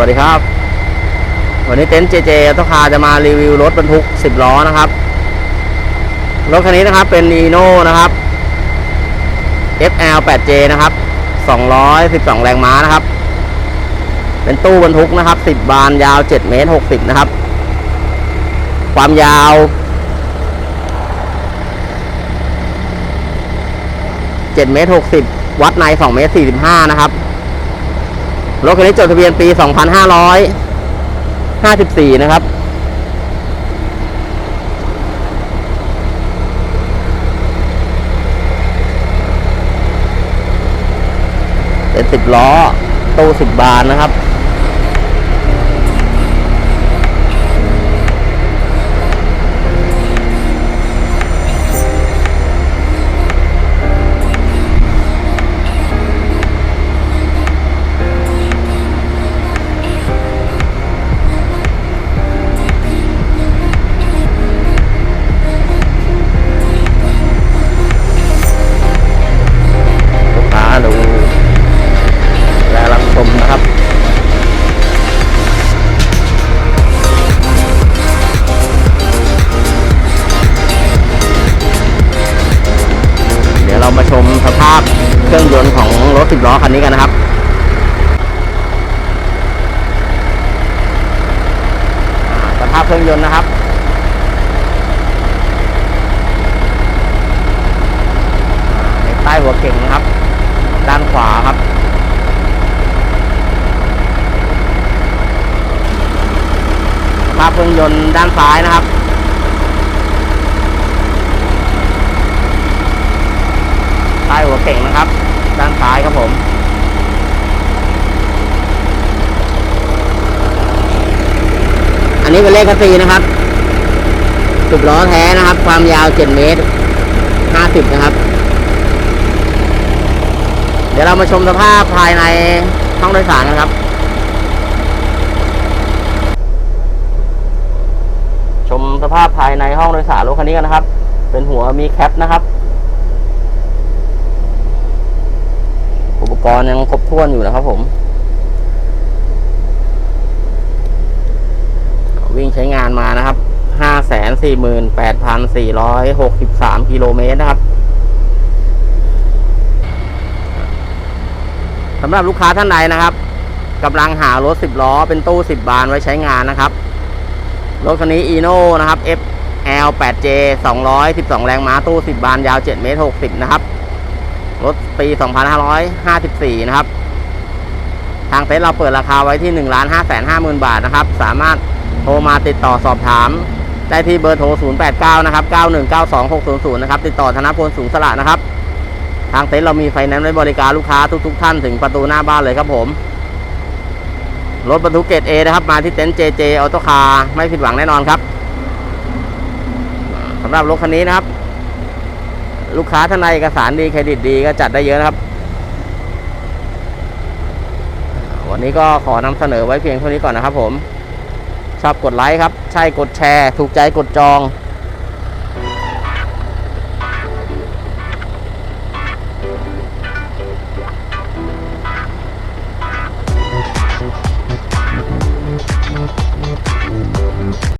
วัสดีครับ วันนี้เต็นท์เจเจต้คาจะมารีวิวรถบรรทุก 10 ล้อนะครับ รถคันนี้นะครับเป็น e n o นะครับ FL 8J นะครับ 212 แรงม้านะครับ เป็นตู้บรรทุกนะครับ 10 บานยาว 7 เมตร 60 นะครับ ความยาว 7 เมตร 60 วัดใน 2 เมตร 45 นะครับ รถคันนี้จดทะเบียนปี 2554 นะครับ เป็น10ล้อตู้10บานนะครับาพเครื่องยนต์ของรถสิบล้อคันนี้กันนะครับสภาพเครื่องยนต์นะครับในใต้หัวเก่งนะครับ ด้านขวาครับภาพเครื่องยนต์ด้านซ้ายนะครับ ใต้หัวเก่งนะครับ ด้านซ้ายครับผมอันนี้เป็นเลขคัสซีนะครับสิบล้อแท้นะครับ ความยาวเจ็ดเมตรห้าสิบนะครับ เดี๋ยวเรามาชมสภาพภายในห้องโดยสารกันครับ ชมสภาพภายในห้องโดยสารรถคันนี้กันนะครับ เป็นหัวมีแคปนะครับ ปกรณ์ยังครบถ้วนอยู่นะครับผม วิ่งใช้งานมานะครับห้าแสนสี่หมื่นแปดพันสี่ร้อยหกสิบสามกิโลเมตรนะครับสำหรับลูกค้าท่านใดนะครับกำลังหารถ10ล้อเป็นตู้10บานไว้ใช้งานนะครับ รถคันนี้ e n o นะครับ FL 8J 212 แรงม้าตู้ 10 บานยาว 7 เมตร 60 นะครับ รถปี 2554 นะครับ ทางเต็นท์เราเปิดราคาไว้ที่ 1 5 5 0 0 0 บาทนะครับ สามารถโทรมาติดต่อสอบถาม ได้ที่เบอร์โทร 089 นะครับ 9192600 นะครับ ติดต่อธนพลสูงสละนะครับ ทางเต็นท์เรามีไฟแนนซ์ไว้บริการลูกค้าทุก ๆ ท่านถึงประตูหน้าบ้านเลยครับผมรถบรรทุกเกรด A นะครับ มาที่เต็นท์ JJ ออโตคาร์ไม่ผิดหวังแน่นอนครับสำหรับรถคันนี้นะครับ ลูกค้าท่านใดเอกสารดีเครดิตดีก็จัดได้เยอะนะครับ วันนี้ก็ขอนำเสนอไว้เพียงเท่านี้ก่อนนะครับผม ชอบกดไลค์ครับ ใช่กดแชร์ ถูกใจกดจอง